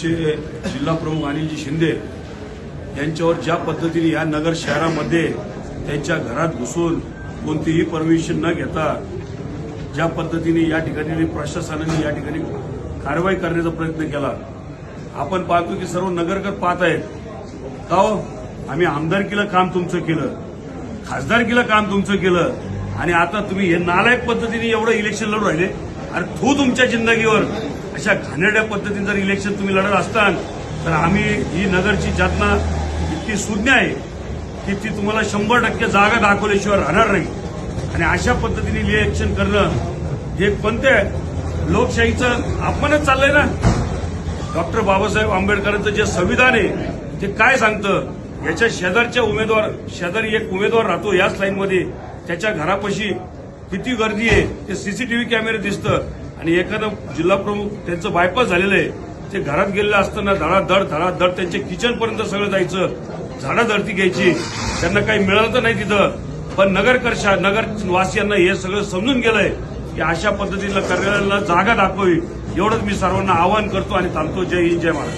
आमचे जिल्हा प्रमुख अनिलजी शिंदे यांच्यावर ज्या पद्धतीने या नगर शहरामध्ये त्यांच्या घरात घुसून कोणतीही परमिशन न घेता ज्या पद्धतीने या ठिकाणी प्रशासनाने या ठिकाणी कारवाई करण्याचा प्रयत्न केला आपण पाहतो की सर्व नगरकर पाहत आहेत. का हो? आम्ही आमदारकीला काम तुमचं केलं खासदारकीला काम तुमचं केलं आणि आता तुम्ही हे नालायक पद्धतीने एवढं इलेक्शन लढू राहिले. अरे तो तुमच्या जिंदगीवर अशा घाणेरड्या पद्धतीने जर इलेक्शन तुम्ही लढत असताल तर आम्ही ही नगरची जातना इतकी शून्य आहे की ती तुम्हाला शंभर टक्के जागा दाखवल्याशिवाय राहणार नाही. आणि अशा पद्धतीने इलेक्शन करणं हे कोणते लोकशाहीचं अपमानच चाललंय ना? डॉक्टर बाबासाहेब आंबेडकरांचं जे संविधान आहे ते काय सांगतं? याच्या शेजारच्या उमेदवार शेजारी एक उमेदवार राहतो याच लाईनमध्ये त्याच्या घरापाशी किती गर्दी आहे ते सीसीटीव्ही कॅमेरे दिसतं. आणि एखादं जिल्हा प्रमुख त्यांचं बायपास झालेलं आहे. ते घरात गेलेलं असताना धडाधड धडाधड त्यांच्या किचनपर्यंत सगळं जायचं. झाडाधडती घ्यायची. त्यांना काही मिळालं तर नाही तिथं. पण नगरकर्षा नगरवासियांना हे सगळं समजून गेलंय की अशा पद्धतीनं कार्यालयाला जागा दाखवावी. एवढंच मी सर्वांना आवाहन करतो आणि थांबतो जय हिंद जय महाराज